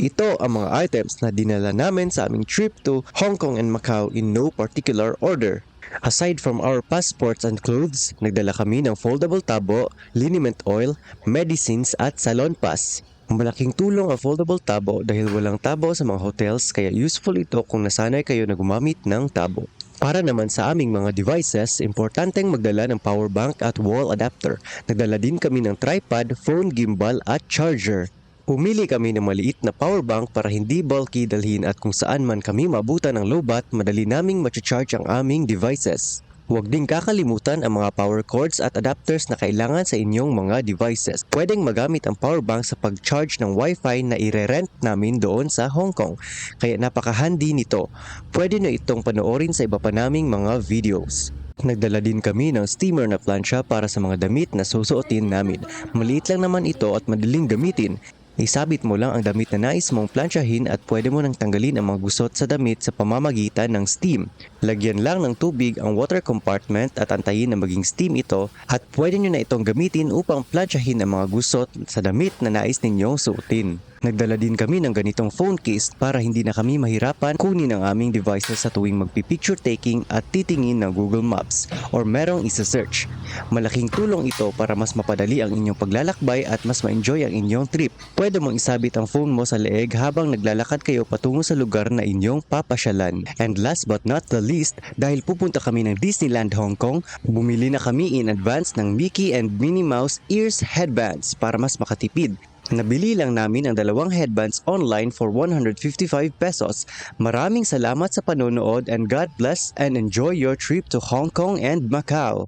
Ito ang mga items na dinala namin sa aming trip to Hong Kong and Macau in no particular order. Aside from our passports and clothes, nagdala kami ng foldable tabo, liniment oil, medicines at salon pass. Malaking tulong ang foldable tabo dahil walang tabo sa mga hotels kaya useful ito kung nasanay kayo na gumamit ng tabo. Para naman sa aming mga devices, importanteng magdala ng power bank at wall adapter. Nagdala din kami ng tripod, phone gimbal at charger. Pumili kami ng maliit na power bank para hindi bulky dalhin at kung saan man kami mabutan ng lowbat, madali naming charge ang aming devices. Huwag din kakalimutan ang mga power cords at adapters na kailangan sa inyong mga devices. Pwedeng magamit ang power bank sa pag-charge ng wifi na ire-rent namin doon sa Hong Kong. Kaya napaka-handy nito. Pwede na itong panoorin sa iba pa naming mga videos. Nagdala din kami ng steamer na plancha para sa mga damit na susuotin namin. Maliit lang naman ito at madaling gamitin. Isabit mo lang ang damit na nais mong plansyahin at pwede mo nang tanggalin ang mga gusot sa damit sa pamamagitan ng steam. Lagyan lang ng tubig ang water compartment at antayin na maging steam ito at pwede nyo na itong gamitin upang plansyahin ang mga gusot sa damit na nais ninyong suotin. Nagdala din kami ng ganitong phone case para hindi na kami mahirapan kunin ang aming devices sa tuwing magpipicture taking at titingin ng Google Maps or merong isa-search. Malaking tulong ito para mas mapadali ang inyong paglalakbay at mas ma-enjoy ang inyong trip. Pwede mong isabit ang phone mo sa leeg habang naglalakad kayo patungo sa lugar na inyong papasyalan. And last but not the least, dahil pupunta kami ng Disneyland Hong Kong, bumili na kami in advance ng Mickey and Minnie Mouse ears headbands para mas makatipid. Nabili lang namin ang dalawang headbands online for 155 pesos. Maraming salamat sa panonood and God bless and enjoy your trip to Hong Kong and Macau.